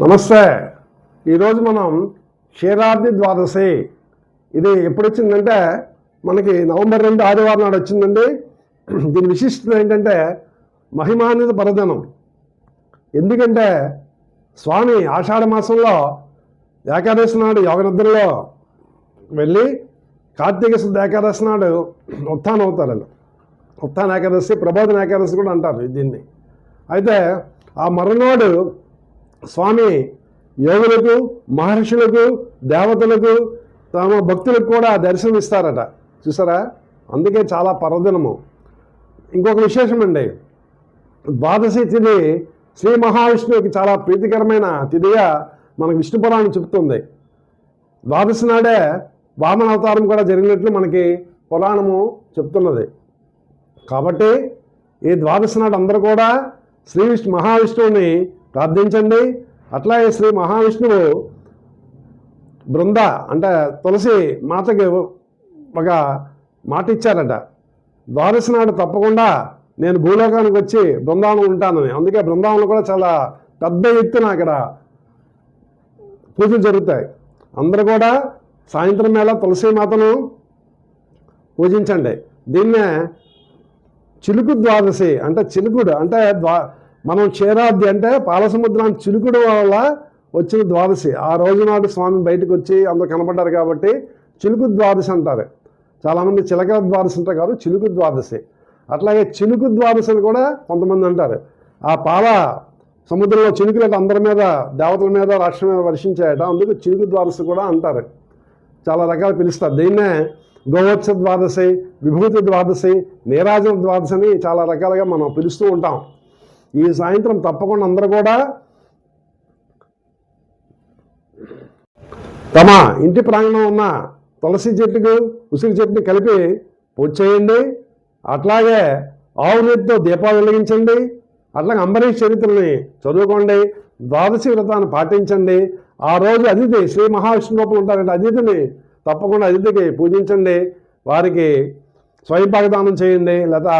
నమస్తే. ఈరోజు మనం క్షీరాబ్ది ద్వాదశి. ఇది ఎప్పుడు వచ్చిందంటే మనకి నవంబర్ రెండు ఆదివారం నాడు వచ్చిందండి. దీని విశిష్టత ఏంటంటే మహిమాన్విత పరదనం ఎందుకంటే స్వామి ఆషాఢ మాసంలో ఏకాదశి నాడు యోగనిద్రలో వెళ్ళి కార్తీక శుద్ధ ఏకాదశి నాడు ఉత్థానం అవుతారు ఉత్థాన ఏకాదశి ప్రబోధన ఏకాదశి కూడా అంటారు దీన్ని. అయితే ఆ మరునాడు స్వామి యోగులకు మహర్షులకు దేవతలకు తమ భక్తులకు కూడా దర్శనం ఇస్తారట. చూసారా? అందుకే చాలా పర్వదినము ఇంకొక విశేషం అండి. ద్వాదశి తిథి శ్రీ మహావిష్ణువుకి చాలా ప్రీతికరమైన తిథిగా మనకు విష్ణు పురాణం చెబుతుంది. ద్వాదశి నాడే వామన అవతారం కూడా జరిగినట్లు మనకి పురాణము చెప్తున్నది కాబట్టి ఈ ద్వాదశి నాడు అందరూ కూడా శ్రీ విష్ణు మహావిష్ణువుని ప్రార్థించండి. అట్లాగే శ్రీ మహావిష్ణువు బృంద అంటే తులసి మాతకి ఒక మాట ఇచ్చారట ద్వాదశి నాడు తప్పకుండా నేను భూలోకానికి వచ్చి బృందావనం ఉంటానని. అందుకే బృందావనం కూడా చాలా పెద్ద ఎత్తున అక్కడ పూజలు జరుగుతాయి. అందరూ కూడా సాయంత్రం వేళ తులసి మాతను పూజించండి. దీన్నే చిలుకు ద్వాదశి అంటే చిలుకుడు అంటే ద్వా మనం చేరాద్ది అంటే పాలసముద్రాన్ని చిలుకుడు వల్ల వచ్చిన ద్వాదశి. ఆ రోజు నాడు స్వామి బయటకు వచ్చి అందరూ కనపడ్డారు కాబట్టి చిలుకు ద్వాదశి అంటారు. చాలామంది చిలక ద్వాదశి అంటారు కాదు చిలుకు ద్వాదశి. అట్లాగే చిలుకు ద్వాదశి అని కూడా కొంతమంది అంటారు. ఆ పాల సముద్రంలో చిలుకులు అందరి మీద దేవతల మీద రాష్ట్రం మీద వర్షించాయట. అందుకు చిలుకు ద్వాదశి కూడా అంటారు. చాలా రకాలు పిలుస్తారు. దీన్నే గోవత్స ద్వాదశి విభూతి ద్వాదశి నీరాజన ద్వాదశి అని చాలా రకాలుగా మనం పిలుస్తూ ఉంటాం. ఈ సాయంత్రం తప్పకుండా అందరూ కూడా తమ ఇంటి ప్రాంగణం ఉన్న తులసి చెట్టుకు ఉసిరి చెట్టుని కలిపి పూజ చేయండి. అట్లాగే ఆవు నీటితో దీపాలు వెలిగించండి. అట్లాగే అంబరీష్ చరిత్రని చదువుకోండి. ద్వాదశి వ్రతాన్ని పాటించండి. ఆ రోజు అతిథి శ్రీ మహావిష్ణు లోపల ఉంటారంటే అతిథిని తప్పకుండా అతిథికి పూజించండి. వారికి స్వయం చేయండి. లేదా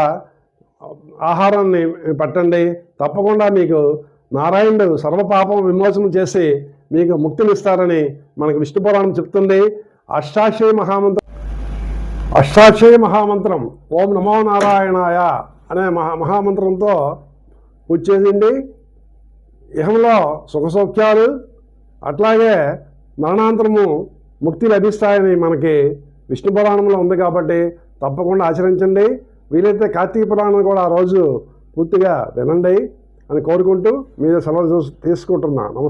ఆహారాన్ని పెట్టండి. తప్పకుండా మీకు నారాయణుడు సర్వపాపం విమోచనం చేసి మీకు ముక్తినిస్తారని మనకు విష్ణు పురాణం చెప్తుంది. అష్టాక్షయ మహామంత్రం అష్టాక్షయ మహామంత్రం. ఓం నమో నారాయణాయ అనే మహా మహామంత్రంతో పూజ చేసింది. ఇహంలో సుఖ సౌఖ్యాలు అట్లాగే మరణాంతరము ముక్తి లభిస్తాయని మనకి విష్ణు పురాణంలో ఉంది కాబట్టి తప్పకుండా ఆచరించండి. వీలైతే కార్తీక పురాణం కూడా ఆ రోజు పూర్తిగా వినండి అని కోరుకుంటూ మీద సెలవు చూసి తీసుకుంటున్నా. నమస్తే.